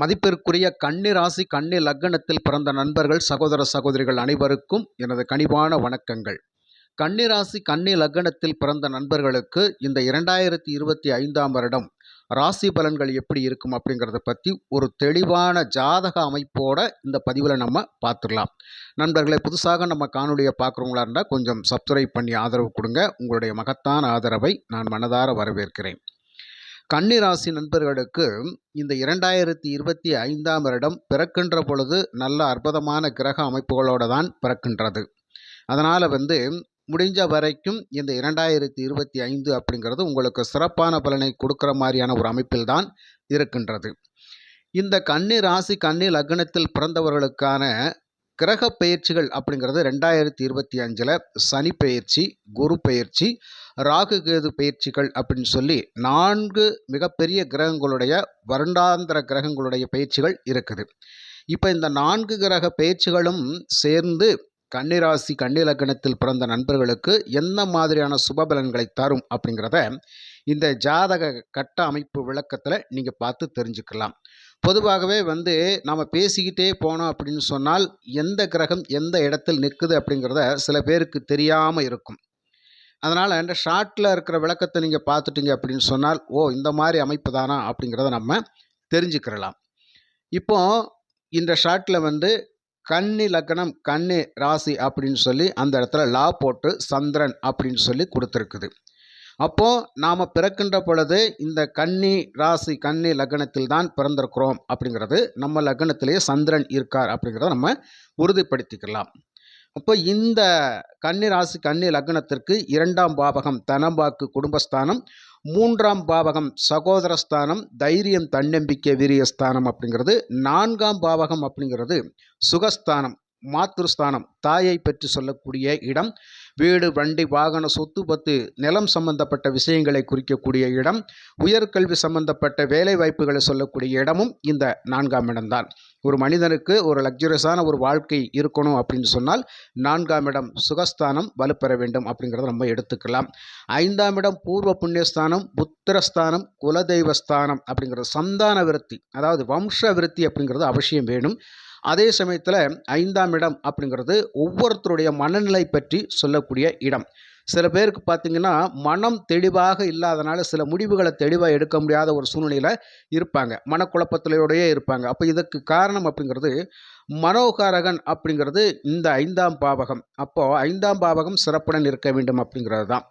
மதிப்பிற்குரிய கன்னி ராசி கன்னி லக்னத்தில் பிறந்த நண்பர்கள் சகோதர சகோதரிகள் அனைவருக்கும் எனது கனிவான வணக்கங்கள். கன்னி ராசி கன்னி லக்னத்தில் பிறந்த நண்பர்களுக்கு இந்த இரண்டாயிரத்தி இருபத்தி ஐந்தாம் வருடம் ராசி பலன்கள் எப்படி இருக்கும் அப்படிங்கிறத பற்றி ஒரு தெளிவான ஜாதக அமைப்போட இந்த பதிவில் நம்ம பார்த்துடலாம். நண்பர்களை புதுசாக நம்ம காணொலியை பார்க்குறவங்களா இருந்தால் கொஞ்சம் சப்ஸ்கிரைப் பண்ணி ஆதரவு கொடுங்க. உங்களுடைய மகத்தான ஆதரவை நான் மனதார வரவேற்கிறேன். கன்னிராசி நண்பர்களுக்கு இந்த இரண்டாயிரத்தி இருபத்தி ஐந்தாம் வருடம் பிறக்கின்ற பொழுது நல்ல அற்புதமான கிரக அமைப்புகளோடு தான் பிறக்கின்றது. அதனால் வந்து முடிஞ்ச வரைக்கும் இந்த இரண்டாயிரத்தி இருபத்தி ஐந்து அப்படிங்கிறது உங்களுக்கு சிறப்பான பலனை கொடுக்குற மாதிரியான ஒரு அமைப்பில் தான் இருக்கின்றது. இந்த கன்னி ராசி கன்னி லக்னத்தில் பிறந்தவர்களுக்கான கிரக பயிற்சிகள் அப்படிங்கிறது ரெண்டாயிரத்தி இருபத்தி அஞ்சில் சனி பயிற்சி குரு பயிற்சி ராகு கேது பயிற்சிகள் அப்படின்னு சொல்லி நான்கு மிகப்பெரிய கிரகங்களுடைய வருடாந்திர கிரகங்களுடைய பயிற்சிகள் இருக்குது. இப்போ இந்த நான்கு கிரக பயிற்சிகளும் சேர்ந்து கன்னிராசி கன்னிலக்கணத்தில் பிறந்த நண்பர்களுக்கு என்ன மாதிரியான சுபபலன்களை தரும் அப்படிங்கிறத இந்த ஜாதக கட்ட அமைப்பு விளக்கத்தில் நீங்கள் பார்த்து தெரிஞ்சுக்கலாம். பொதுவாகவே வந்து நாம் பேசிக்கிட்டே போனோம் அப்படின்னு சொன்னால் எந்த கிரகம் எந்த இடத்தில் நிற்குது அப்படிங்கிறத சில பேருக்கு தெரியாமல் இருக்கும். அதனால் இந்த ஷார்ட்டில் இருக்கிற விளக்கத்தை நீங்கள் பார்த்துட்டீங்க அப்படின்னு சொன்னால் ஓ இந்த மாதிரி அமைப்பு தானா அப்படிங்கிறத நம்ம தெரிஞ்சுக்கிறலாம். இப்போ இந்த ஷார்ட்டில் வந்து கன்னி லக்னம் கன்னி ராசி அப்படின்னு சொல்லி அந்த இடத்துல லா போட்டு சந்திரன் அப்படின்னு சொல்லி கொடுத்துருக்குது. அப்போது நாம் பிறக்கின்ற பொழுது இந்த கன்னி ராசி கன்னி லக்னத்தில் தான் பிறந்திருக்கிறோம் அப்படிங்கிறது நம்ம லக்னத்திலேயே சந்திரன் இருக்கார் அப்படிங்கிறத நம்ம உறுதிப்படுத்திக்கலாம். அப்போ இந்த கன்னி ராசி கன்னி லக்னத்திற்கு இரண்டாம் பாவகம் தனம்பாக்கு குடும்பஸ்தானம் மூன்றாம் பாவகம் சகோதரஸ்தானம் தைரியம் தன்னம்பிக்கை வீரியஸ்தானம் அப்படிங்கிறது நான்காம் பாவகம் அப்படிங்கிறது சுகஸ்தானம் மாத்திருஸ்தானம் தாயை பற்றி சொல்லக்கூடிய இடம். வீடு வண்டி வாகன சொத்து பத்து நிலம் சம்பந்தப்பட்ட விஷயங்களை குறிக்கக்கூடிய இடம் உயர்கல்வி சம்பந்தப்பட்ட வேலை வாய்ப்புகளை சொல்லக்கூடிய இடமும் இந்த நான்காம் இடம்தான் ஒரு மனிதனுக்கு ஒரு லக்ஸுரியஸான ஒரு வாழ்க்கை இருக்கணும் அப்படின்னு சொன்னால் நான்காம் இடம் சுகஸ்தானம் வலுப்பெற வேண்டும் அப்படிங்கிறத நம்ம எடுத்துக்கலாம். ஐந்தாம் இடம் பூர்வ புண்ணியஸ்தானம் புத்திரஸ்தானம் குலதெய்வஸ்தானம் அப்படிங்கிறது சந்தான விருத்தி அதாவது வம்ச விருத்தி அப்படிங்கிறது அவசியம் வேணும். அதே சமயத்தில் ஐந்தாம் இடம் அப்படிங்கிறது ஒவ்வொருத்தருடைய மனநிலை பற்றி சொல்லக்கூடிய இடம். சில பேருக்கு பார்த்திங்கன்னா மனம் தெளிவாக இல்லாதனால சில முடிவுகளை தெளிவாக எடுக்க முடியாத ஒரு சூழ்நிலையில் இருப்பாங்க. மனக்குழப்பத்திலையோடையே இருப்பாங்க. அப்போ இதுக்கு காரணம் அப்படிங்கிறது மனோகாரகன் அப்படிங்கிறது இந்த ஐந்தாம் பாவகம். அப்போது ஐந்தாம் பாவகம் சிறப்புடன் இருக்க வேண்டும் அப்படிங்கிறது தான்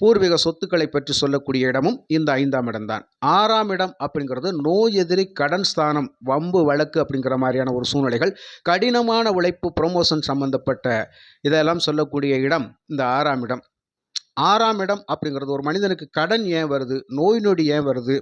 பூர்வீக சொத்துக்களை பற்றி சொல்லக்கூடிய இடமும் இந்த ஐந்தாம் இடம்தான். ஆறாம் இடம் அப்படிங்கிறது நோய் எதிரி கடன் ஸ்தானம் வம்பு வழக்கு அப்படிங்கிற மாதிரியான ஒரு சூழ்நிலைகள் கடினமான உழைப்பு ப்ரொமோஷன் சம்பந்தப்பட்ட இதெல்லாம் சொல்லக்கூடிய இடம் இந்த ஆறாம் இடம். ஆறாம் இடம் அப்படிங்கிறது ஒரு மனிதனுக்கு கடன் ஏன் வருது? நோய் நொடி ஏன் வருது?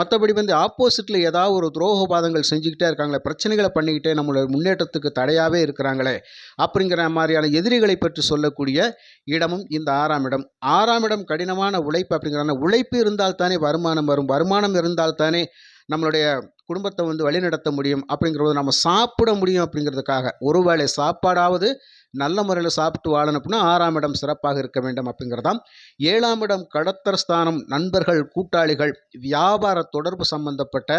மற்றபடி வந்து ஆப்போசிட்டில் ஏதாவது ஒரு துரோகபாதங்கள் செஞ்சுக்கிட்டே இருக்காங்களே பிரச்சனைகளை பண்ணிக்கிட்டே நம்மளோட முன்னேற்றத்துக்கு தடையாகவே இருக்கிறாங்களே அப்படிங்கிற மாதிரியான எதிரிகளை பற்றி சொல்லக்கூடிய இடமும் இந்த ஆறாம் இடம். ஆறாம் இடம் கடினமான உழைப்பு அப்படிங்கிறாங்க உழைப்பு இருந்தால் தானே வருமானம் வரும். வருமானம் இருந்தால் தானே நம்மளுடைய குடும்பத்தை வந்து வழிநடத்த முடியும். அப்படிங்கிறது நம்ம சாப்பிட முடியும் அப்படிங்கிறதுக்காக. ஒருவேளை சாப்பாடாவது நல்ல முறையில் சாப்பிட்டு வாழணும் ஆறாம் இடம் சிறப்பாக இருக்க வேண்டும் அப்படிங்கிறதாம். ஏழாம் இடம் கடத்தர் ஸ்தானம் நண்பர்கள் கூட்டாளிகள் வியாபார தொடர்பு சம்பந்தப்பட்ட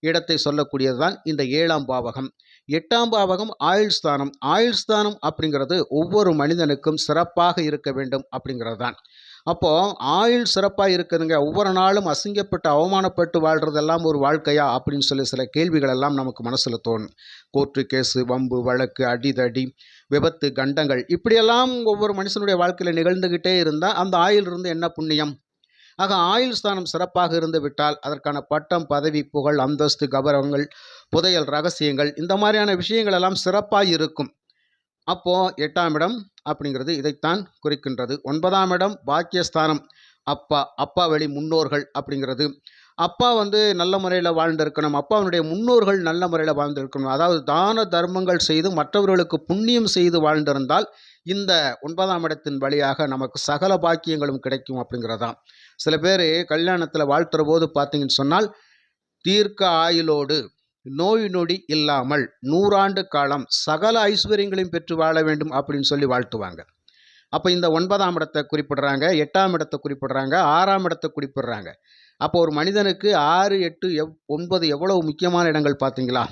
இடத்தை சொல்லக்கூடியது தான் இந்த ஏழாம் பாவகம். எட்டாம் பாவகம் ஆயுள் ஸ்தானம். ஆயுள் ஸ்தானம் அப்படிங்கிறது ஒவ்வொரு மனிதனுக்கும் சிறப்பாக இருக்க வேண்டும் அப்படிங்கிறது தான் அப்போது ஆயுள் சிறப்பாக இருக்குதுங்க. ஒவ்வொரு நாளும் அசிங்கப்பட்டு அவமானப்பட்டு வாழ்கிறதெல்லாம் ஒரு வாழ்க்கையா? அப்படின்னு சொல்லி சில கேள்விகள் எல்லாம் நமக்கு மனசில் தோணும். கோர்ட்டு கேஸு வம்பு வழக்கு அடிதடி விபத்து கண்டங்கள் இப்படியெல்லாம் ஒவ்வொரு மனுஷனுடைய வாழ்க்கையில் நிகழ்ந்துக்கிட்டே இருந்தால் அந்த ஆயுள் இருந்து என்ன புண்ணியம்? ஆக ஆயுள் ஸ்தானம் சிறப்பாக இருந்து விட்டால் அதற்கான பட்டம் பதவி புகழ் அந்தஸ்து கௌரவங்கள் புதையல் ரகசியங்கள் இந்த மாதிரியான விஷயங்கள் எல்லாம் சிறப்பாக இருக்கும். அப்போது எட்டாம் இடம் அப்படிங்கிறது இதைத்தான் குறிக்கின்றது. ஒன்பதாம் இடம் பாக்கியஸ்தானம். அப்பா அப்பா வழி முன்னோர்கள் அப்படிங்கிறது. அப்பா வந்து நல்ல முறையில் வாழ்ந்திருக்கணும். அப்பாவுடைய முன்னோர்கள் நல்ல முறையில் வாழ்ந்திருக்கணும். அதாவது தான தர்மங்கள் செய்து மற்றவர்களுக்கு புண்ணியம் செய்து வாழ்ந்திருந்தால் இந்த ஒன்பதாம் இடத்தின் வழியாக நமக்கு சகல பாக்கியங்களும் கிடைக்கும் அப்படிங்கிறதான். சில பேர் கல்யாணத்தில் வாழ்த்துற போது பார்த்தீங்கன்னு சொன்னால் தீர்க்க ஆயுளோடு நோய் நொடி இல்லாமல் நூறாண்டு காலம் சகல ஐஸ்வர்யங்களையும் பெற்று வாழ வேண்டும் அப்படின்னு சொல்லி வாழ்த்துவாங்க. அப்போ இந்த ஒன்பதாம் இடத்தை குறிப்பிடுறாங்க எட்டாம் இடத்தை குறிப்பிடுறாங்க ஆறாம் இடத்தை குறிப்பிடுறாங்க. அப்போ ஒரு மனிதனுக்கு ஆறு எட்டு எவ் ஒன்பது எவ்வளவு முக்கியமான இடங்கள் பார்த்தீங்களா?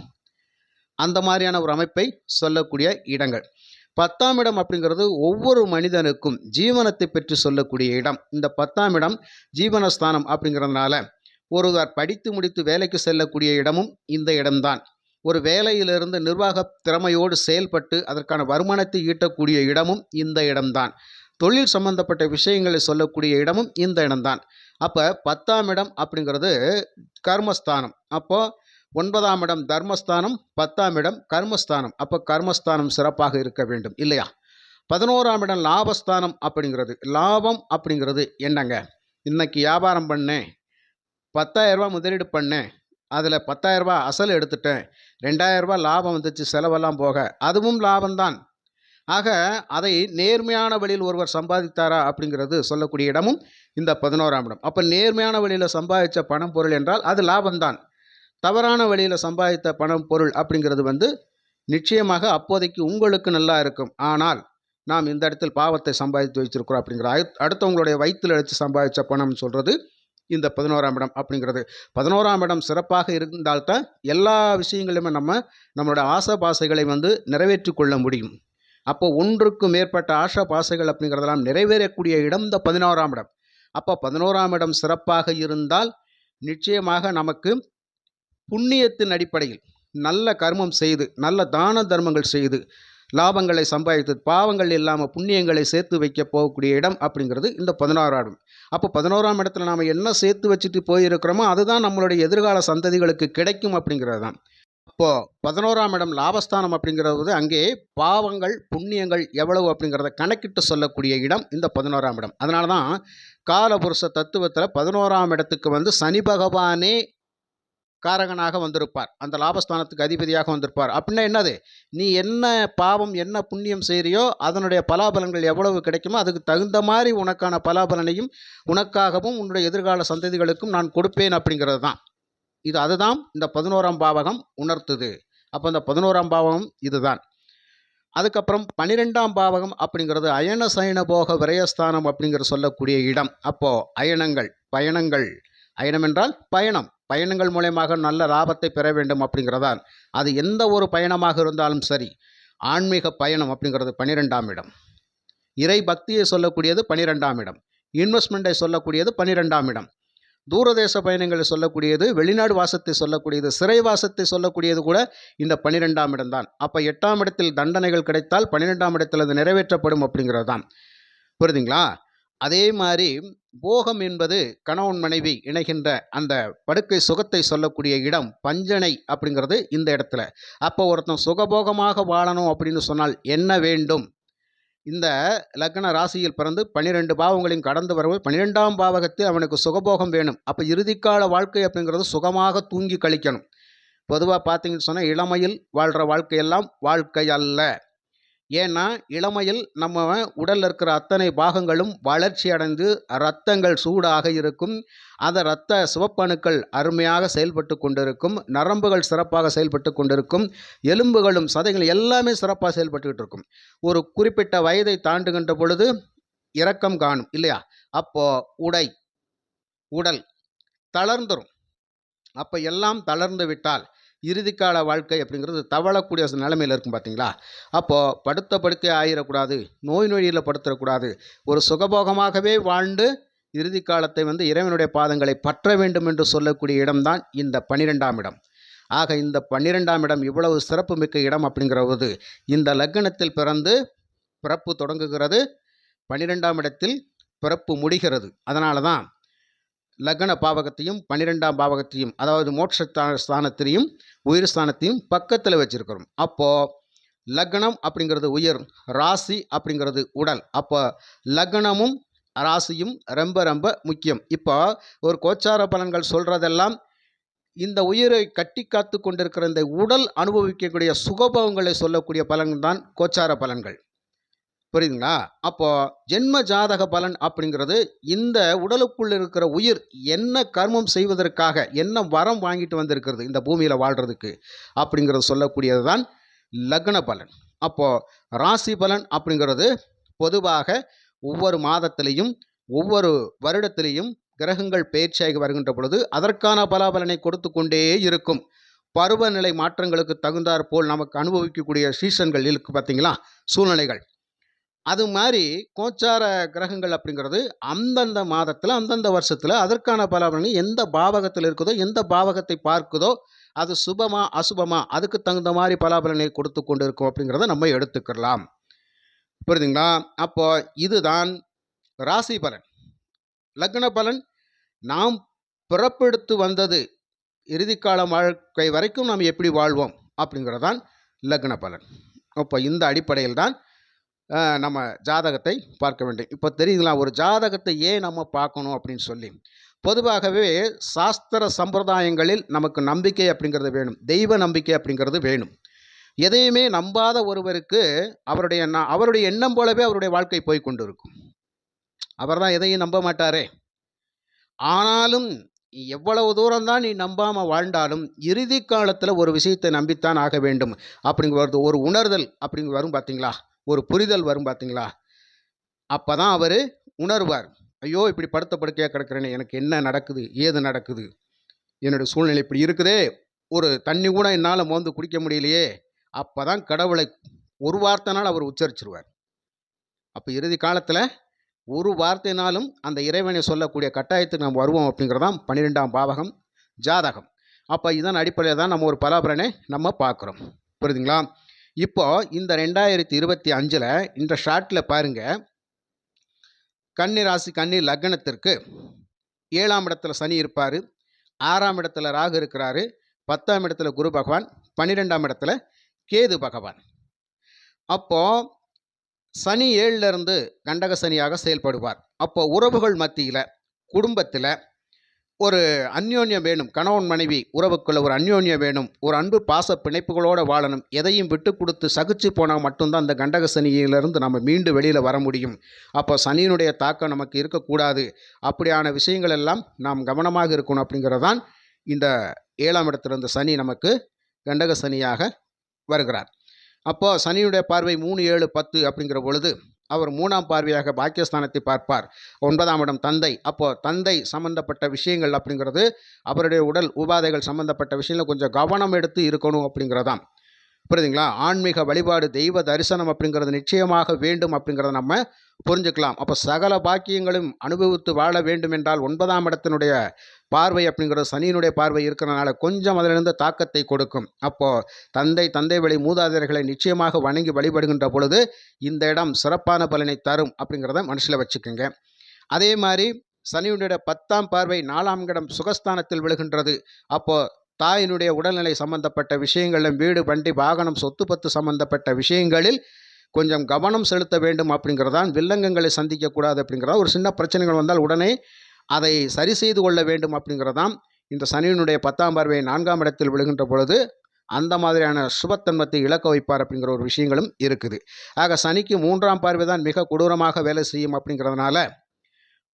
அந்த மாதிரியான ஒரு அமைப்பை சொல்லக்கூடிய இடங்கள். பத்தாம் இடம் அப்படிங்கிறது ஒவ்வொரு மனிதனுக்கும் ஜீவனத்தை பற்றி சொல்லக்கூடிய இடம். இந்த பத்தாம் இடம் ஜீவனஸ்தானம் அப்படிங்கிறதுனால ஒருவர் படித்து முடித்து வேலைக்கு செல்லக்கூடிய இடமும் இந்த இடம்தான். ஒரு வேலையிலிருந்து நிர்வாக திறமையோடு செயல்பட்டு அதற்கான வருமானத்தை ஈட்டக்கூடிய இடமும் இந்த இடம்தான். தொழில் சம்பந்தப்பட்ட விஷயங்களை சொல்லக்கூடிய இடமும் இந்த இடம்தான். அப்போ பத்தாம் இடம் அப்படிங்கிறது கர்மஸ்தானம். அப்போ ஒன்பதாம் இடம் தர்மஸ்தானம் பத்தாம் இடம் கர்மஸ்தானம். அப்போ கர்மஸ்தானம் சிறப்பாக இருக்க வேண்டும் இல்லையா? பதினோராம் இடம் லாபஸ்தானம் அப்படிங்கிறது. லாபம் அப்படிங்கிறது என்னங்க? இன்னைக்கு வியாபாரம் பண்ணேன். பத்தாயிரரூபா முதலீடு பண்ணேன். அதில் பத்தாயிரரூபா அசல் எடுத்துட்டேன். ரெண்டாயிரரூபா லாபம் வந்துச்சு செலவெல்லாம் போக. அதுவும் லாபம்தான். ஆக அதை நேர்மையான வழியில் ஒருவர் சம்பாதித்தாரா அப்படிங்கிறது சொல்லக்கூடிய இடமும் இந்த பதினோராம் இடம். அப்போ நேர்மையான வழியில் சம்பாதிச்ச பணம் பொருள் என்றால் அது லாபம்தான். தவறான வழியில் சம்பாதித்த பணம் பொருள் அப்படிங்கிறது வந்து நிச்சயமாக அப்போதைக்கு உங்களுக்கு நல்லா இருக்கும். ஆனால் நாம் இந்த இடத்தில் பாவத்தை சம்பாதித்து வச்சிருக்கிறோம் அப்படிங்கிற அடுத்தவங்களுடைய வயிற்றில் அழைச்சி சம்பாதிச்ச பணம் சொல்கிறது இந்த பதினோராம் இடம் அப்படிங்கிறது. பதினோராம் இடம் சிறப்பாக இருந்தால்தான் எல்லா விஷயங்களுமே நம்ம நம்மளோட ஆசை பாசைகளை வந்து நிறைவேற்றி கொள்ள முடியும். அப்போ ஒன்றுக்கு மேற்பட்ட ஆசை பாசைகள் அப்படிங்கிறதெல்லாம் நிறைவேறக்கூடிய இடம் இந்த பதினோராம் இடம். அப்போ பதினோராம் இடம் சிறப்பாக இருந்தால் நிச்சயமாக நமக்கு புண்ணியத்தின் அடிப்படையில் நல்ல கர்மம் செய்து நல்ல தான தர்மங்கள் செய்து லாபங்களை சம்பாதித்து பாவங்கள் இல்லாமல் புண்ணியங்களை சேர்த்து வைக்க போகக்கூடிய இடம் அப்படிங்கிறது இந்த பதினாறாம் இடம். அப்போ பதினோராம் இடத்துல நாம் என்ன சேர்த்து வச்சுட்டு போயிருக்கிறோமோ அதுதான் நம்மளுடைய எதிர்கால சந்ததிகளுக்கு கிடைக்கும் அப்படிங்கிறது தான். அப்போது பதினோராம் இடம் லாபஸ்தானம் அப்படிங்கிறது அங்கே பாவங்கள் புண்ணியங்கள் எவ்வளவு அப்படிங்கிறத கணக்கிட்டு சொல்லக்கூடிய இடம் இந்த பதினோராம் இடம். அதனால தான் காலபுருஷ தத்துவத்தில் பதினோராம் இடத்துக்கு வந்து சனி பகவானே காரகனாக வந்திருப்பார். அந்த லாபஸ்தானத்துக்கு அதிபதியாக வந்திருப்பார். அப்படின்னா என்னது? நீ என்ன பாவம் என்ன புண்ணியம் செய்கிறியோ அதனுடைய பலாபலன்கள் எவ்வளவு கிடைக்குமோ அதுக்கு தகுந்த மாதிரி உனக்கான பலாபலனையும் உனக்காகவும் உன்னுடைய எதிர்கால சந்ததிகளுக்கும் நான் கொடுப்பேன் அப்படிங்கிறது தான். இது அதுதான் இந்த பதினோராம் பாவகம் உணர்த்துது. அப்போ இந்த பதினோராம் பாவகம் இதுதான். அதுக்கப்புறம் பன்னிரெண்டாம் பாவகம் அப்படிங்கிறது அயன சயன போக விரயஸ்தானம் அப்படிங்கிற சொல்லக்கூடிய இடம். அப்போது அயனங்கள் பயணங்கள். அயனம் என்றால் பயணம். பயணங்கள் மூலயமாக நல்ல லாபத்தை பெற வேண்டும் அப்படிங்கிறதான் அது எந்த ஒரு பயணமாக இருந்தாலும் சரி ஆன்மீக பயணம் அப்படிங்கிறது பன்னிரெண்டாம் இடம். இறை பக்தியை சொல்லக்கூடியது பன்னிரெண்டாம் இடம். இன்வெஸ்ட்மெண்ட்டை சொல்லக்கூடியது பன்னிரெண்டாம் இடம். தூரதேச பயணங்களை சொல்லக்கூடியது வெளிநாடு வாசத்தை சொல்லக்கூடியது சிறை வாசத்தை சொல்லக்கூடியது கூட இந்த பன்னிரெண்டாம் இடம்தான் அப்போ எட்டாம் இடத்தில் தண்டனைகள் கிடைத்தால் பன்னிரெண்டாம் இடத்தில் அது நிறைவேற்றப்படும் அப்படிங்கிறது தான் புரியுதுங்களா? அதே மாதிரி போகம் என்பது கணவன் மனைவி இணைகின்ற அந்த படுக்கை சுகத்தை சொல்லக்கூடிய இடம் பஞ்சனை அப்படிங்கிறது இந்த இடத்துல. அப்போ ஒருத்தன் சுகபோகமாக வாழணும் அப்படின்னு சொன்னால் என்ன வேண்டும்? இந்த லக்ன ராசியில் பிறந்து பன்னிரெண்டு பாவங்களையும் கடந்து வருவது பன்னிரெண்டாம் பாவகத்தில் அவனுக்கு சுகபோகம் வேணும். அப்போ இறுதிக்கால வாழ்க்கை அப்படிங்கிறது சுகமாக தூங்கி கழிக்கணும். பொதுவாக பார்த்தீங்கன்னு சொன்னால் இளமையில் வாழ்கிற வாழ்க்கையெல்லாம் வாழ்க்கை அல்ல. ஏன்னா இளமையில் நம்ம உடலில் இருக்கிற அத்தனை பாகங்களும் வளர்ச்சி அடைந்து ரத்தங்கள் சூடாக இருக்கும். அந்த இரத்த சிவப்பணுக்கள் அருமையாக செயல்பட்டு கொண்டிருக்கும். நரம்புகள் சிறப்பாக செயல்பட்டு கொண்டிருக்கும். எலும்புகளும் சதைகள் எல்லாமே சிறப்பாக செயல்பட்டுக்கிட்டு இருக்கும். ஒரு குறிப்பிட்ட வயதை தாண்டுகின்ற பொழுது இரக்கம் காணும் இல்லையா? அப்போ உடை உடல் தளர்ந்துடும் அப்போ எல்லாம் தளர்ந்து விட்டால் இறுதிக்கால வாழ்க்கை அப்படிங்கிறது தவழக்கூடிய நிலைமையில் இருக்கும் பார்த்தீங்களா? அப்போது படுத்த படுக்கை ஆயிடக்கூடாது நோய் நொழியில் படுத்துடக்கூடாது ஒரு சுகபோகமாகவே வாழ்ந்து இறுதி காலத்தை வந்து இறைவனுடைய பாதங்களை பற்ற வேண்டும் என்று சொல்லக்கூடிய இடம்தான் இந்த பன்னிரெண்டாம் இடம். ஆக இந்த பன்னிரெண்டாம் இடம் இவ்வளவு சிறப்புமிக்க இடம் அப்படிங்கிறது இந்த லக்னத்தில் பிறந்து பிறப்பு தொடங்குகிறது. பன்னிரெண்டாம் இடத்தில் பிறப்பு முடிகிறது. அதனால தான் லக்ன பாவகத்தையும் பன்னிரெண்டாம் பாவகத்தையும் அதாவது மோட்ச ஸ்தானத்திலையும் உயிர் ஸ்தானத்தையும் பக்கத்தில் வச்சிருக்கிறோம். அப்போது லக்னம் அப்படிங்கிறது உயிர் ராசி அப்படிங்கிறது உடல். அப்போ லக்னமும் ராசியும் ரொம்ப ரொம்ப முக்கியம். இப்போ ஒரு கோச்சார பலன்கள் சொல்கிறதெல்லாம் இந்த உயிரை கட்டி காத்து கொண்டிருக்கிற இந்த உடல் அனுபவிக்கக்கூடிய சுகபோகங்களை சொல்லக்கூடிய பலன்கள் தான் கோச்சார பலன்கள். புரியுதுங்களா? அப்போ ஜென்ம ஜாதக பலன் அப்படிங்கிறது இந்த உடலுக்குள் இருக்கிற உயிர் என்ன கர்மம் செய்வதற்காக என்ன வரம் வாங்கிட்டு வந்திருக்கிறது இந்த பூமியில் வாழ்கிறதுக்கு அப்படிங்கிறது சொல்லக்கூடியது தான் லக்ன பலன். அப்போது ராசி பலன் அப்படிங்கிறது பொதுவாக ஒவ்வொரு மாதத்திலையும் ஒவ்வொரு வருடத்திலையும் கிரகங்கள் பயிற்சியாகி வருகின்ற பொழுது அதற்கான பலாபலனை கொடுத்து கொண்டே இருக்கும். பருவநிலை மாற்றங்களுக்கு தகுந்தாற் போல் நமக்கு அனுபவிக்கக்கூடிய சீசன்கள் இருக்கு பார்த்தீங்களா சூழ்நிலைகள். அது மாதிரி கோச்சார கிரகங்கள் அப்படிங்கிறது அந்தந்த மாதத்தில் அந்தந்த வருஷத்தில் அதற்கான பலாபலனை எந்த பாவகத்தில் இருக்குதோ எந்த பாவகத்தை பார்க்குதோ அது சுபமா அசுபமா அதுக்கு தகுந்த மாதிரி பலாபலனை கொடுத்து கொண்டு இருக்கும் அப்படிங்கிறத நம்ம எடுத்துக்கலாம் புரியுதுங்களா? அப்போ இதுதான் ராசி பலன். லக்ன பலன் நாம் பிறப்பெடுத்து வந்தது இறுதிக்கால வாழ்க்கை வரைக்கும் நாம் எப்படி வாழ்வோம் அப்படிங்கிறது தான் லக்ன பலன். அப்போ இந்த அடிப்படையில் தான் நம்ம ஜாதகத்தை பார்க்க வேண்டும். இப்போ தெரியுதுங்களா ஒரு ஜாதகத்தை ஏன் நம்ம பார்க்கணும் அப்படின்னு சொல்லி? பொதுவாகவே சாஸ்திர சம்பிரதாயங்களில் நமக்கு நம்பிக்கை அப்படிங்கிறது வேணும். தெய்வ நம்பிக்கை அப்படிங்கிறது வேணும். எதையுமே நம்பாத ஒருவருக்கு அவருடைய அவருடைய எண்ணம் போலவே அவருடைய வாழ்க்கை போய் கொண்டு இருக்கும் அவர் தான் எதையும் நம்ப மாட்டாரே. ஆனாலும் எவ்வளவு தூரம்தான் நீ நம்பாமல் வாழ்ந்தாலும் இறுதி காலத்தில் ஒரு விஷயத்தை நம்பித்தான் ஆக வேண்டும். அப்படிங்கிறது ஒரு உணர்தல் அப்படிங்க வரும் பார்த்தீங்களா ஒரு புரிதல் வரும் பார்த்தீங்களா அப்போ தான் அவர் உணர்வார். ஐயோ இப்படி படுத்த படுக்கையாக கிடக்கிறேனே எனக்கு என்ன நடக்குது? ஏது நடக்குது? என்னுடைய சூழ்நிலை இப்படி இருக்குதே. ஒரு தண்ணி கூட என்னால் மோந்து குடிக்க முடியலையே. அப்போ தான் கடவுளை ஒரு வார்த்தைனால் அவர் உச்சரிச்சிருவார். அப்போ இறுதி காலத்தில் ஒரு வார்த்தைனாலும் அந்த இறைவனை சொல்லக்கூடிய கட்டாயத்துக்கு நாம் வருவோம் அப்படிங்கிறதான் பன்னிரெண்டாம் பாவகம் ஜாதகம். அப்போ இதன் அடிப்படையில் தான் நம்ம ஒரு பலாபலனை நம்ம பார்க்குறோம். புரியுதுங்களா? இப்போது இந்த ரெண்டாயிரத்தி இருபத்தி அஞ்சில் இந்த ஷார்ட்டில் பாருங்கள் கன்னி ராசி கன்னி லக்னத்திற்கு ஏழாம் இடத்துல சனி இருப்பார். ஆறாம் இடத்துல ராகு இருக்கிறாரு. பத்தாம் இடத்துல குரு பகவான் பன்னிரெண்டாம் இடத்துல கேது பகவான். அப்போது சனி ஏழிலிருந்து கண்டக சனியாக செயல்படுவார். அப்போ உறவுகள் மத்தியில் குடும்பத்தில் ஒரு அந்யோன்யம் வேணும். கணவன் மனைவி உறவுக்குள்ள ஒரு அந்யோன்யம் வேணும். ஒரு அன்பு பாச பிணைப்புகளோடு வாழணும். எதையும் விட்டு கொடுத்து சகிச்சு போனால் மட்டும்தான் அந்த கண்டக சனியிலிருந்து நம்ம மீண்டு வெளியில் வர முடியும். அப்போ சனியினுடைய தாக்கம் நமக்கு இருக்கக்கூடாது. அப்படியான விஷயங்கள் எல்லாம் நாம் கவனமாக இருக்கணும் அப்படிங்கிறதான் இந்த ஏழாம் இடத்துல இருந்த சனி நமக்கு கண்டக சனியாக வருகிறார். அப்போது சனியுடைய பார்வை மூணு ஏழு பத்து அப்படிங்கிற பொழுது அவர் மூணாம் பார்வையாக பாக்கியஸ்தானத்தை பார்ப்பார். ஒன்பதாம் இடம் தந்தை. அப்போ தந்தை சம்பந்தப்பட்ட விஷயங்கள் அப்படிங்கிறது அவருடைய உடல் உபாதைகள் சம்பந்தப்பட்ட விஷயங்கள் கொஞ்சம் கவனம் எடுத்து இருக்கணும் அப்படிங்கிறதாம். புரியுதுங்களா? ஆன்மீக வழிபாடு தெய்வ தரிசனம் அப்படிங்கிறது நிச்சயமாக வேண்டும் அப்படிங்கிறத நம்ம புரிஞ்சுக்கலாம். அப்போ சகல பாக்கியங்களும் அனுபவித்து வாழ வேண்டும் என்றால் ஒன்பதாம் இடத்தினுடைய பார்வை அப்படிங்கிறது சனியினுடைய பார்வை இருக்கிறனால கொஞ்சம் அதிலிருந்து தாக்கத்தை கொடுக்கும். அப்போது தந்தை தந்தை வழி மூதாதையர்களை நிச்சயமாக வணங்கி வழிபடுகின்ற பொழுது இந்த இடம் சிறப்பான பலனை தரும் அப்படிங்கிறத மனசில் வச்சுக்கோங்க. அதே மாதிரி சனியுடைய பத்தாம் பார்வை நாலாம் இடம் சுகஸ்தானத்தில் விழுகின்றது. அப்போது தாயினுடைய உடல்நிலை சம்பந்தப்பட்ட விஷயங்களிலும் வீடு வண்டி வாகனம் சொத்து பத்து சம்பந்தப்பட்ட விஷயங்களில் கொஞ்சம் கவனம் செலுத்த வேண்டும் அப்படிங்கிறதான் வில்லங்கங்களை சந்திக்கக்கூடாது அப்படிங்கிறதா ஒரு சின்ன பிரச்சனைகள் வந்தால் உடனே அதை சரி செய்து கொள்ள வேண்டும் அப்படிங்கிறதாம் இந்த சனியினுடைய பத்தாம் பார்வை நான்காம் இடத்தில் விழுகின்ற பொழுது அந்த மாதிரியான சுபத்தன்மத்தை இழக்க வைப்பார் அப்படிங்கிற ஒரு விஷயங்களும் இருக்குது. ஆக சனிக்கு மூன்றாம் பார்வை தான் மிக கொடூரமாக வேலை செய்யும் அப்படிங்கிறதுனால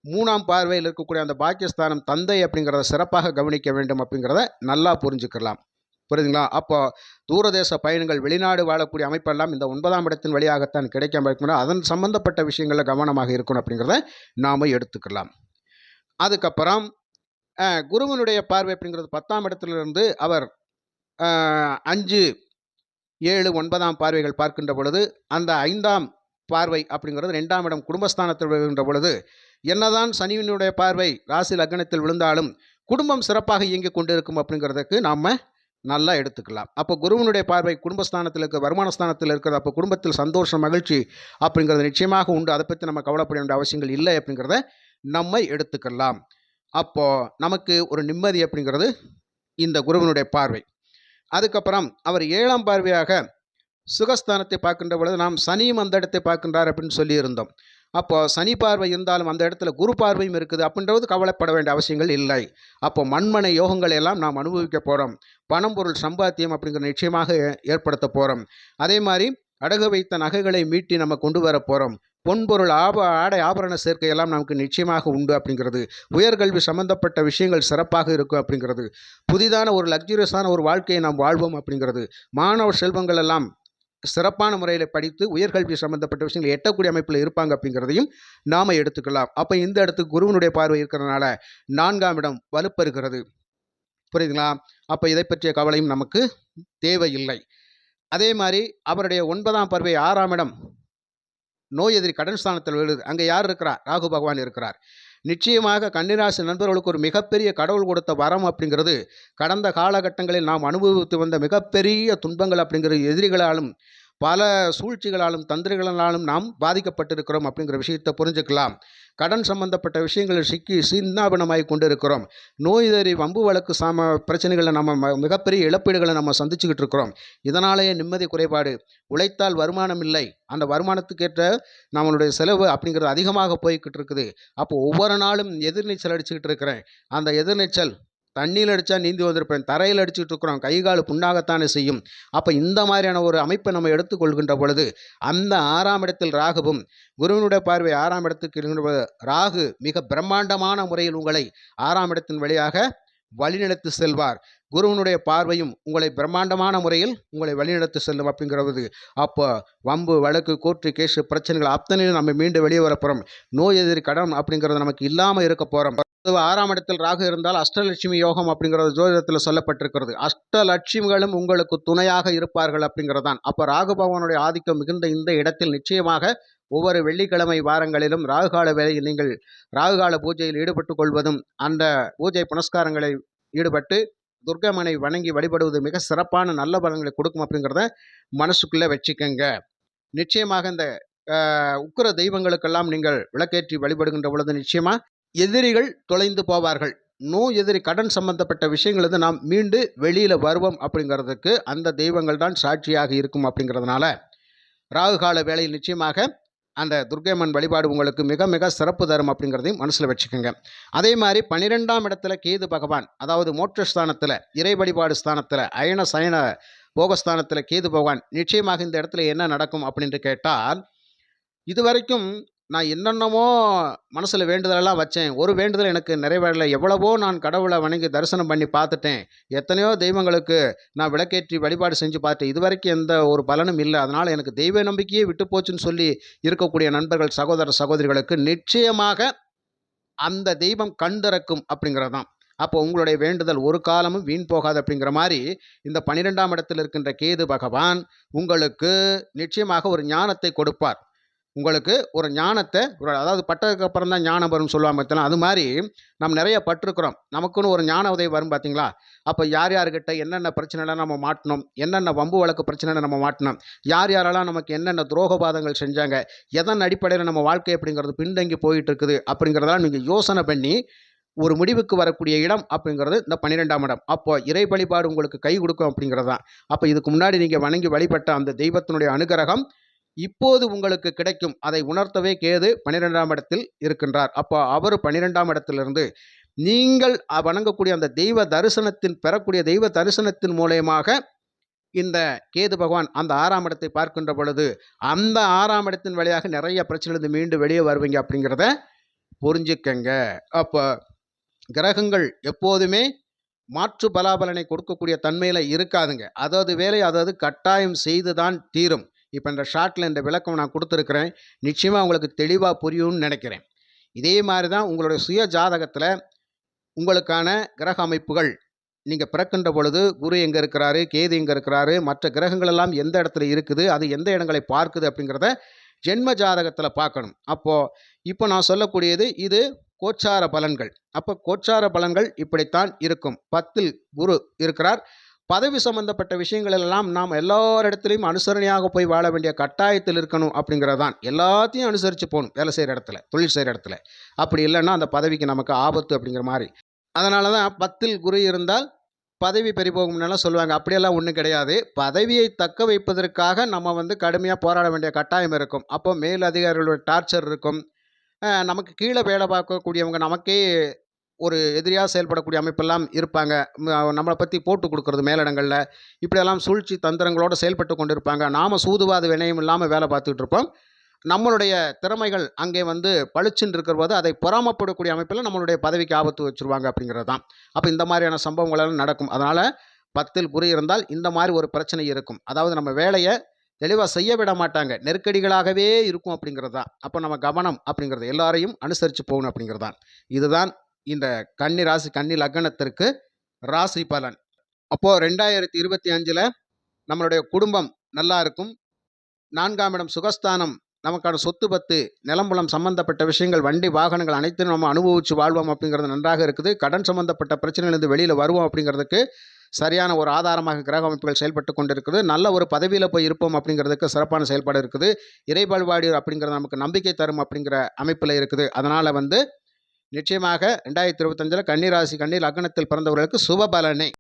மூணாம் பார்வையில் இருக்கக்கூடிய அந்த பாக்கியஸ்தானம் தந்தை அப்படிங்கிறத சிறப்பாக கவனிக்க வேண்டும் அப்படிங்கிறத நல்லா புரிஞ்சுக்கலாம். புரியுதுங்களா? அப்போ தூரதேச பயணங்கள் வெளிநாடு வாழக்கூடிய அமைப்பெல்லாம் இந்த ஒன்பதாம் இடத்தின் வழியாகத்தான் கிடைக்காம இருக்கணும் அதன் சம்பந்தப்பட்ட விஷயங்களில் கவனமாக இருக்கணும் அப்படிங்கிறத நாம் எடுத்துக்கலாம். அதுக்கப்புறம் குருவனுடைய பார்வை அப்படிங்கிறது பத்தாம் இடத்திலிருந்து அவர் அஞ்சு ஏழு ஒன்பதாம் பார்வைகள் பார்க்கின்ற பொழுது அந்த ஐந்தாம் பார்வை அப்படிங்கிறது ரெண்டாம் இடம் குடும்பஸ்தானத்தில் வருகின்ற பொழுது என்னதான் சனியினுடைய பார்வை ராசி லக்னத்தில் விழுந்தாலும் குடும்பம் சிறப்பாக இயங்கிக் கொண்டிருக்கும் அப்படிங்கிறதுக்கு நாம் நல்லா எடுத்துக்கலாம். அப்போ குருவனுடைய பார்வை குடும்பஸ்தானத்தில் இருக்க வருமான ஸ்தானத்தில் இருக்கிறது அப்போ குடும்பத்தில் சந்தோஷம் மகிழ்ச்சி அப்படிங்கிறது நிச்சயமாக உண்டு. அதை பற்றி நம்ம கவலைப்பட வேண்டிய அவசியங்கள் இல்லை அப்படிங்கிறத நம்ம எடுத்துக்கலாம். அப்போது நமக்கு ஒரு நிம்மதி அப்படிங்கிறது இந்த குருவனுடைய பார்வை. அதுக்கப்புறம் அவர் ஏழாம் பார்வையாக சுகஸ்தானத்தை பார்க்கின்ற பொழுது நாம் சனியும் அந்த இடத்தை பார்க்கின்றார் அப்படின்னு சொல்லியிருந்தோம். அப்போ சனி பார்வை இருந்தாலும் அந்த இடத்துல குரு பார்வையும் இருக்குது அப்படின்றது கவலைப்பட வேண்டிய அவசியங்கள் இல்லை. அப்போ மண்மனை யோகங்களை எல்லாம் நாம் அனுபவிக்க போகிறோம் பணம் பொருள் சம்பாத்தியம் அப்படிங்கிற நிச்சயமாக ஏற்படுத்த போகிறோம் அதே மாதிரி அடகு வைத்த நகைகளை மீட்டி நம்ம கொண்டு வர போகிறோம் பொன்பொருள் ஆப ஆடை ஆபரண சேர்க்கையெல்லாம் நமக்கு நிச்சயமாக உண்டு அப்படிங்கிறது. உயர்கல்வி சம்பந்தப்பட்ட விஷயங்கள் சிறப்பாக இருக்கும் அப்படிங்கிறது. புதிதான ஒரு லக்ஸுரியஸான ஒரு வாழ்க்கையை நாம் வாழ்வோம் அப்படிங்கிறது. மாணவ செல்வங்கள் எல்லாம் சிறப்பான முறையில் படித்து உயர்கல்வி சம்பந்தப்பட்ட விஷயங்கள் எட்டக்கூடிய அமைப்பில் இருப்பாங்க அப்படிங்கிறதையும் நாம் எடுத்துக்கலாம். அப்போ இந்த இடத்துக்கு குருவனுடைய பார்வை இருக்கிறதுனால நான்காம் இடம் வலுப்பெறுகிறது. புரியுதுங்களா? அப்போ இதை பற்றிய கவலையும் நமக்கு தேவையில்லை. அதே மாதிரி அவருடைய ஒன்பதாம் பார்வை ஆறாம் இடம். நோய் எதிரி கடன் ஸ்தானத்தில் விழுது. அங்கே யார் இருக்கிறார் ராகு பகவான் இருக்கிறார். நிச்சயமாக கன்னிராசி நண்பர்களுக்கு ஒரு மிகப்பெரிய கடவுள் கொடுத்த வரம் அப்படிங்கிறது கடந்த காலகட்டங்களில் நாம் அனுபவித்து வந்த மிகப்பெரிய துன்பங்கள் அப்படிங்கிறது எதிரிகளாலும் பல சூழ்ச்சிகளாலும் தந்திரிகளாலும் நாம் பாதிக்கப்பட்டிருக்கிறோம் அப்படிங்கிற விஷயத்தை புரிஞ்சுக்கலாம். கடன் சம்பந்தப்பட்ட விஷயங்களில் சிக்கி சின்னாபனமாகி கொண்டிருக்கிறோம். நோய் வம்பு வழக்கு சாம பிரச்சனைகளை நம்ம ம- மிகப்பெரிய இழப்பீடுகளை நம்ம சந்திச்சுக்கிட்டு இருக்கிறோம். இதனாலேயே நிம்மதி குறைபாடு. உழைத்தால் வருமானம் இல்லை. அந்த வருமானத்துக்கேற்ற நம்மளுடைய செலவு அப்படிங்கிறது அதிகமாக போய்கிட்டு இருக்குது. அப்போ ஒவ்வொரு நாளும் எதிர்நீச்சல் அடிச்சுக்கிட்டு இருக்கிறேன். அந்த எதிர்நீச்சல் தண்ணியில் அடித்தா நீந்தி வந்திருப்பேன். தரையில் அடிச்சுட்டு இருக்கிறோம் கை கால் புண்ணாகத்தானே செய்யும். அப்போ இந்த மாதிரியான ஒரு அமைப்பை நம்ம எடுத்துக்கொள்கின்ற பொழுது அந்த ஆறாம் இடத்தில் ராகுவும் குருவினுடைய பார்வை ஆறாம் இடத்துக்கு இருக்கின்ற ராகு மிக பிரம்மாண்டமான முறையில் உங்களை ஆறாம் இடத்தின் வழியாக வழிநடத்தி செல்வார். குருவனுடைய பார்வையும் உங்களை பிரம்மாண்டமான முறையில் உங்களை வழிநடத்தி செல்லும் அப்படிங்கிறது. அப்போ வம்பு வழக்கு கோர்ட்டு கேஸு பிரச்சனைகள் அத்தனையும் நம்ம மீண்டு வெளியே வரப்போகிறோம் நோய் எதிரி கடன் அப்படிங்கிறது நமக்கு இல்லாமல் இருக்க போகிறோம் ஆறாம் இடத்தில் ராகு இருந்தால் அஷ்டலட்சுமி யோகம் அப்படிங்கிறது ஜோதிடத்தில் சொல்லப்பட்டிருக்கிறது. அஷ்டலட்சுமிகளும் உங்களுக்கு துணையாக இருப்பார்கள் அப்படிங்கிறதான் அப்போ ராகு பகவானுடைய ஆதிக்கம் மிகுந்த இந்த இடத்தில் நிச்சயமாக ஒவ்வொரு வெள்ளிக்கிழமை வாரங்களிலும் ராகுகால வேளையில் நீங்கள் ராகுகால பூஜையில் ஈடுபட்டு கொள்வதும் அந்த பூஜை புனஸ்காரங்களை ஈடுபட்டு துர்கமனை வணங்கி வழிபடுவது மிக சிறப்பான நல்ல பலன்களை கொடுக்கும் அப்படிங்கிறத மனசுக்குள்ளே வச்சுக்கோங்க. நிச்சயமாக இந்த உக்கிர தெய்வங்களுக்கெல்லாம் நீங்கள் விளக்கேற்றி வழிபடுகின்ற பொழுது நிச்சயமாக எதிரிகள் தொலைந்து போவார்கள். நோய் எதிரி கடன் சம்பந்தப்பட்ட விஷயங்கள் வந்து நாம் மீண்டு வெளியில் வருவோம் அப்படிங்கிறதுக்கு அந்த தெய்வங்கள் தான் சாட்சியாக இருக்கும் அப்படிங்கிறதுனால ராகு கால வேளையில் நிச்சயமாக அந்த துர்க்கையம்மன் வழிபாடு உங்களுக்கு மிக மிக சிறப்பு தரும் அப்படிங்கிறதையும் மனசில் வச்சுக்கோங்க. அதே மாதிரி பன்னிரெண்டாம் இடத்துல கேது பகவான் அதாவது மோட்சஸ்தானத்தில் இறை வழிபாடு ஸ்தானத்தில் அயன சயன போகஸ்தானத்தில் கேது பகவான் நிச்சயமாக இந்த இடத்துல என்ன நடக்கும் அப்படின்ட்டு கேட்டால் இதுவரைக்கும் நான் என்னென்னமோ மனசில் வேண்டுதலெல்லாம் வச்சேன். ஒரு வேண்டுதல் எனக்கு நிறைவேறலை. எவ்வளவோ நான் கடவுளை வணங்கி தரிசனம் பண்ணி பார்த்துட்டேன். எத்தனையோ தெய்வங்களுக்கு நான் விளக்கேற்றி வழிபாடு செஞ்சு பார்த்தேன் இதுவரைக்கும் எந்த ஒரு பலனும் இல்லை. அதனால் எனக்கு தெய்வ நம்பிக்கையே விட்டு போச்சுன்னு சொல்லி இருக்கக்கூடிய நண்பர்கள் சகோதர சகோதரிகளுக்கு நிச்சயமாக அந்த தெய்வம் கண்திறக்கும் அப்படிங்கிறது தான் அப்போ உங்களுடைய வேண்டுதல் ஒரு காலமும் வீண் போகாது அப்படிங்கிற மாதிரி இந்த பன்னிரெண்டாம் இடத்தில் இருக்கின்ற கேது பகவான் உங்களுக்கு நிச்சயமாக ஒரு ஞானத்தை கொடுப்பார். உங்களுக்கு ஒரு ஞானத்தை ஒரு அதாவது பட்டதுக்கு அப்புறம் தான் ஞானம் வரும்னு சொல்லுவாங்க பார்த்தீங்களா? அது மாதிரி நம்ம நிறைய பட்டிருக்கிறோம். நமக்குன்னு ஒரு ஞான உதவி வரும் பார்த்தீங்களா? அப்போ யார் யார்கிட்ட என்னென்ன பிரச்சனைலாம் நம்ம மாட்டினோம்? என்னென்ன வம்பு வழக்கு பிரச்சனை நம்ம மாட்டினோம்? யார் யாரெல்லாம் நமக்கு என்னென்ன துரோகபாதங்கள் செஞ்சாங்க? எதன் அடிப்படையில் நம்ம வாழ்க்கை அப்படிங்கிறது பின்தங்கி போயிட்டு இருக்குது அப்படிங்கிறதெல்லாம் நீங்கள் யோசனை பண்ணி ஒரு முடிவுக்கு வரக்கூடிய இடம் அப்படிங்கிறது இந்த பன்னிரெண்டாம் இடம். அப்போ இறை வழிபாடு உங்களுக்கு கை கொடுக்கும் அப்படிங்கிறது தான் அப்போ இதுக்கு முன்னாடி நீங்கள் வணங்கி வழிபட்ட அந்த தெய்வத்தினுடைய அனுகிரகம் இப்போது உங்களுக்கு கிடைக்கும் அதை உணர்த்தவே கேது பன்னிரெண்டாம் இடத்தில் இருக்கின்றார். அப்போ அவர் பன்னிரெண்டாம் இடத்திலிருந்து நீங்கள் வணங்கக்கூடிய அந்த தெய்வ தரிசனத்தின் பெறக்கூடிய தெய்வ தரிசனத்தின் மூலயமாக இந்த கேது பகவான் அந்த ஆறாம் இடத்தை பார்க்கின்ற பொழுது அந்த ஆறாம் இடத்தின் வழியாக நிறைய பிரச்சனையிலிருந்து மீண்டும் வெளியே வருவீங்க அப்படிங்கிறத புரிஞ்சுக்கங்க. அப்போ கிரகங்கள் எப்போதுமே மாற்று பலாபலனை கொடுக்கக்கூடிய தன்மையில் இருக்காதுங்க. அதாவது வேலை அதாவது கட்டாயம் செய்து தான் தீரும். இப்போ இந்த ஷார்ட்டில் இந்த விளக்கம் நான் கொடுத்துருக்குறேன். நிச்சயமாக உங்களுக்கு தெளிவாக புரியும்னு நினைக்கிறேன். இதே மாதிரி தான் உங்களுடைய சுய ஜாதகத்தில் உங்களுக்கான கிரக அமைப்புகள். நீங்கள் பிறக்கின்ற பொழுது குரு எங்கே இருக்கிறாரு கேது எங்கே இருக்கிறாரு மற்ற கிரகங்கள் எல்லாம் எந்த இடத்துல இருக்குது அது எந்த இடங்களை பார்க்குது அப்படிங்கிறத ஜென்ம ஜாதகத்தில் பார்க்கணும். அப்போது இப்போ நான் சொல்லக்கூடியது இது கோச்சார பலன்கள். அப்போ கோச்சார பலன்கள் இப்படித்தான் இருக்கும். பத்தில் குரு இருக்கிறார் பதவி சம்பந்தப்பட்ட விஷயங்கள் எல்லாம் நாம் எல்லாரிடத்துலையும் அனுசரணையாக போய் வாழ வேண்டிய கட்டாயத்தில் இருக்கணும் அப்படிங்கிறது தான் எல்லாத்தையும் அனுசரித்து போகணும் வேலை செய்கிற இடத்துல தொழில் செய்கிற இடத்துல. அப்படி இல்லைன்னா அந்த பதவிக்கு நமக்கு ஆபத்து அப்படிங்கிற மாதிரி. அதனால தான் பத்தில் குரு இருந்தால் பதவி பெறிபோகும்னெல்லாம் சொல்லுவாங்க. அப்படியெல்லாம் ஒன்றும் கிடையாது. பதவியை தக்க வைப்பதற்காக நம்ம வந்து கடுமையாக போராட வேண்டிய கட்டாயம் இருக்கும். அப்போ மேல் அதிகாரிகளோட டார்ச்சர் இருக்கும். நமக்கு கீழே வேலை பார்க்கக்கூடியவங்க நமக்கே ஒரு எதிரியாக செயல்படக்கூடிய அமைப்பெல்லாம் இருப்பாங்க. நம்மளை பற்றி போட்டு கொடுக்கறது மேலிடங்களில். இப்படியெல்லாம் சூழ்ச்சி தந்திரங்களோடு செயல்பட்டு கொண்டு இருப்பாங்க நாம் சூதுவாது வினயம் இல்லாமல் வேலை பார்த்துக்கிட்டு இருப்போம். நம்மளுடைய திறமைகள் அங்கே வந்து பளிச்சுன்னு இருக்கிற போது அதை பொறாமப்படக்கூடிய அமைப்பில் நம்மளுடைய பதவிக்கு ஆபத்து வச்சுருவாங்க அப்படிங்கிறது தான். அப்போ இந்த மாதிரியான சம்பவங்கள் எல்லாம் நடக்கும். அதனால் பத்தில் குறி இருந்தால் இந்த மாதிரி ஒரு பிரச்சனை இருக்கும். அதாவது நம்ம வேலையை தெளிவாக செய்ய விட மாட்டாங்க. நெருக்கடிகளாகவே இருக்கும் அப்படிங்கிறது தான். அப்போ நம்ம கவனம் அப்படிங்கிறது எல்லாரையும் அனுசரித்து போகணும் அப்படிங்கிறது தான். இதுதான் இந்த கன்னி ராசி கன்னி லக்னத்திற்கு ராசி பலன். அப்போது ரெண்டாயிரத்தி இருபத்தி அஞ்சில் நம்மளுடைய குடும்பம் நல்லா இருக்கும். நான்காம் இடம் சுகஸ்தானம். நமக்கான சொத்து பத்து நிலம்புலம் சம்பந்தப்பட்ட விஷயங்கள் வண்டி வாகனங்கள் அனைத்தையும் நம்ம அனுபவித்து வாழ்வோம் அப்படிங்கிறது நன்றாக இருக்குது. கடன் சம்பந்தப்பட்ட பிரச்சனையிலிருந்து வெளியில் வருவோம் அப்படிங்கிறதுக்கு சரியான ஒரு ஆதாரமாக கிரக அமைப்புகள் செயல்பட்டு கொண்டிருக்குது. நல்ல ஒரு பதவியில் போய் இருப்போம் அப்படிங்கிறதுக்கு சிறப்பான செயல்பாடு இருக்குது. இறைவழிபாடு அப்படிங்கிறது நமக்கு நம்பிக்கை தரும் அப்படிங்கிற அமைப்பில் இருக்குது. அதனால் வந்து நிச்சயமாக ரெண்டாயிரத்தி இருபத்தஞ்சில் கன்னிராசி கன்னி லக்னத்தில் பிறந்தவர்களுக்கு சுப பலனை